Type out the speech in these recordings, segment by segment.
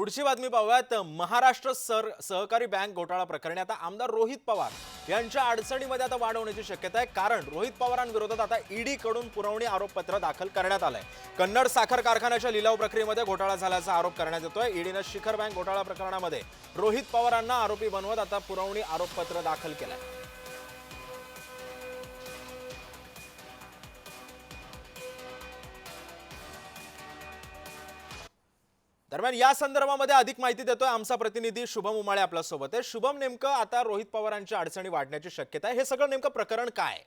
पुढची बातमी पाहूयात. महाराष्ट्र सर सहकारी बँक घोटाळा प्रकरणी आता आमदार रोहित पवार यांच्या अडचणीमध्ये आता वाढ होण्याची शक्यता आहे. कारण रोहित पवारांविरोधात आता ईडीकडून पुरवणी आरोपपत्र दाखल करण्यात आलंय. कन्नड साखर कारखान्याच्या लिलाव प्रक्रियेमध्ये घोटाळा झाल्याचा आरोप करण्यात येतोय. ईडीनं शिखर बँक घोटाळा प्रकरणामध्ये रोहित पवारांना आरोपी बनवत आता पुरवणी आरोपपत्र दाखल केलंय. दरम्यान या संदर्भामध्ये अधिक माहिती देतोय आमचा प्रतिनिधी शुभम उमाळे आपल्यासोबत आहे. शुभम नेमकं आता रोहित पवारांच्या अडचणी वाढण्याची शक्यता आहे. हे सगळं नेमकं प्रकरण काय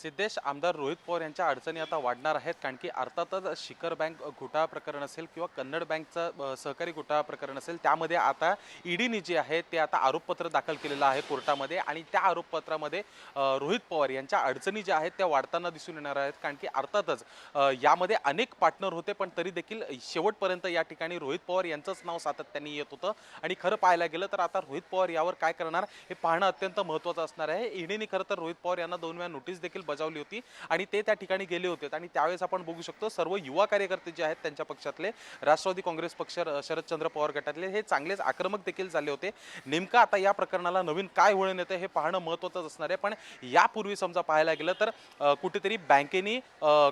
सिद्धेश आमदार रोहित पवार यांच्या अडचणी आता वाढणार आहेत कारण की अर्थातच शिखर बँक घोटाळा प्रकरण असेल किंवा कन्नड बँकचं सहकारी घोटाळा प्रकरण असेल त्यामध्ये आता ईडीने जे आहे ते आता आरोपपत्र दाखल केलेलं आहे कोर्टामध्ये आणि त्या आरोपपत्रामध्ये रोहित पवार यांच्या अडचणी ज्या आहेत त्या वाढताना दिसून येणार आहेत कारण की अर्थातच यामध्ये अनेक पार्टनर होते पण तरी देखील शेवटपर्यंत या ठिकाणी रोहित पवार यांचंच नाव सातत्याने येत होतं आणि खरं पाहायला गेलं तर आता रोहित पवार यावर काय करणार हे पाहणं अत्यंत महत्त्वाचं असणार आहे. ईडीने खरं तर रोहित पवार यांना दोन वेळा नोटीस देखील बजावली होती आणि ते त्या ठिकाणी गेले होते. आणि त्यावेळेस आपण बघू शकतो सर्व युवा कार्यकर्ते जे आहेत त्यांच्या पक्षातले राष्ट्रवादी काँग्रेस पक्ष शरदचंद्र पवार गटातले हे चांगलेच आक्रमक देखील झाले होते. नेमकं आता या प्रकरणाला नवीन काय वळण येतं हे पाहणं महत्त्वाचं असणार आहे. पण यापूर्वी समजा पाहायला गेलं तर कुठेतरी बँकेनी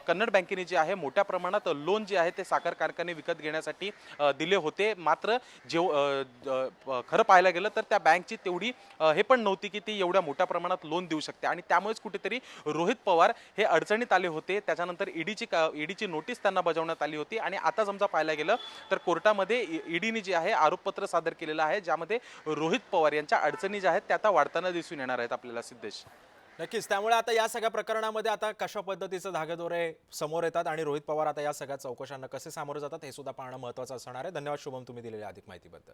कन्नड बँकेने जे आहे मोठ्या प्रमाणात लोन जे आहे ते साखर कारखाने विकत घेण्यासाठी दिले होते. मात्र जेव खरं पाहायला गेलं तर त्या बँकची तेवढी हे पण नव्हती की ती एवढ्या मोठ्या प्रमाणात लोन देऊ शकते. आणि त्यामुळेच कुठेतरी रोहित पवार हे अडचणीत आले होते. त्याच्यानंतर ईडीची ईडीची नोटीस त्यांना बजावण्यात आली होती. आणि आता समजा पाहायला गेलं तर कोर्टामध्ये ईडीने जे आहे आरोपपत्र सादर केलेलं आहे ज्यामध्ये रोहित पवार यांच्या अडचणी ज्या आहेत त्या आता वाढताना दिसून येणार आहेत आपल्याला सिद्धेश. नक्कीच. त्यामुळे आता या सगळ्या प्रकरणामध्ये आता कशा पद्धतीचं धागेदोरे समोर येतात आणि रोहित पवार आता या सगळ्या चौकशांना कसे सामोरे जातात हे सुद्धा पाहणं महत्त्वाचं असणार आहे. धन्यवाद शुभम तुम्ही दिलेल्या अधिक माहितीबद्दल.